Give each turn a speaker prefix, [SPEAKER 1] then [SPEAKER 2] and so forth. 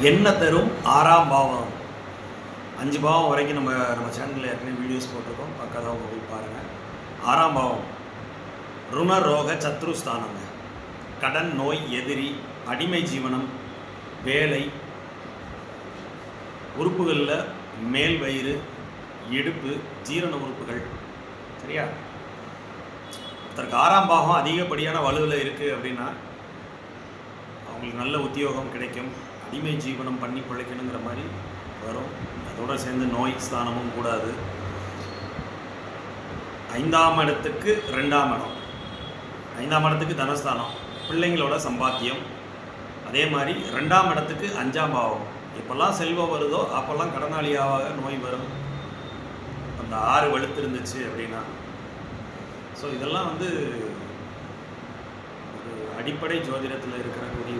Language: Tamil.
[SPEAKER 1] என்ன தரும்? ஆறாம் பாவம். அஞ்சு பாவம் வரைக்கும் நம்ம நம்ம சேனலில் ஏற்கனவே வீடியோஸ் போட்டிருக்கோம். பக்கதாக போய் பாருங்கள் ஆறாம் பாவம். ருணரோக சத்ருஸ்தானங்க. கடன் நோய் எதிரி அடிமை ஜீவனம் வேலை உறுப்புகளில் மேல் வயிறு இடுப்பு ஜீரண உறுப்புகள். சரியா? ஒருத்தருக்கு ஆறாம் பாகம் அதிகப்படியான வலுவில் இருக்குது அப்படின்னா அவங்களுக்கு நல்ல உத்தியோகம் கிடைக்கும். அடிமை ஜீவனம் பண்ணி பிழைக்கணுங்கிற மாதிரி வரும். அதோடு சேர்ந்து நோய் ஸ்தானமும் கூடாது. ஐந்தாம் இடத்துக்கு ரெண்டாம் இடம். ஐந்தாம் இடத்துக்கு தனஸ்தானம் பிள்ளைங்களோட சம்பாத்தியம். அதே மாதிரி ரெண்டாம் இடத்துக்கு அஞ்சாம் பாவம். எப்பெல்லாம் செல்வம் வருதோ அப்போல்லாம் கடனாளியாக நோய் வரும். அந்த ஆறு வலுத்து இருந்துச்சு அப்படின்னா. ஸோ இதெல்லாம் வந்து ஒரு அடிப்படை ஜோதிடத்தில் இருக்கக்கூடிய